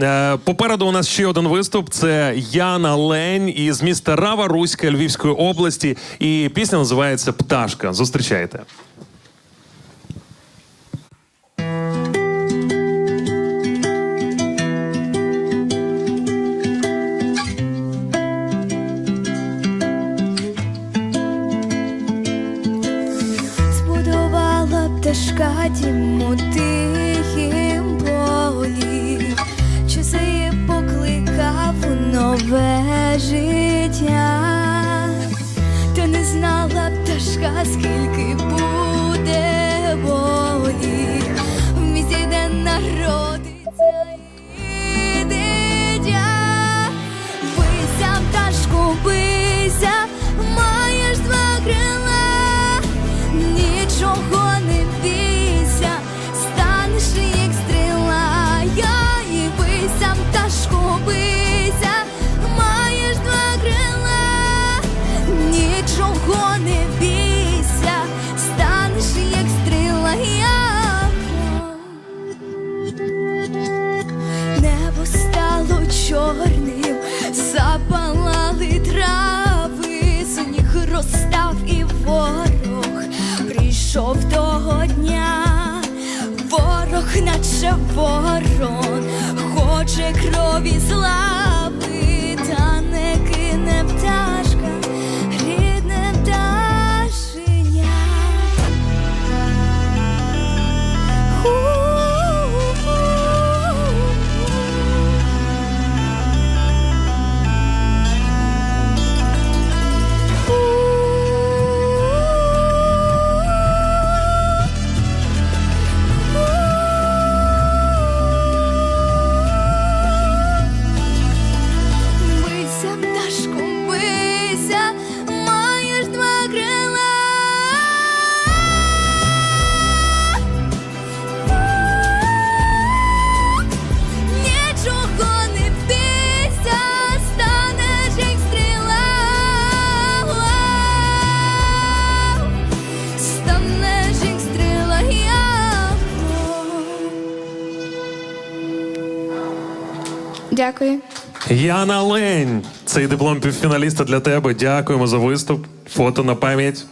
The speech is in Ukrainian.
Е, Попереду у нас ще один виступ. Це Яна Лень із міста Рава Руська Львівської області. І пісня називається Пташка. Зустрічайте. Збудувала пташка дім у пташка, чорним, запалали трави, сніг розстав і ворог. Прийшов того дня, ворог, наче ворон, хоче крові слави, Дякую. Яна Лень. Цей диплом півфіналіста для тебе. Дякуємо за виступ. Фото на пам'ять.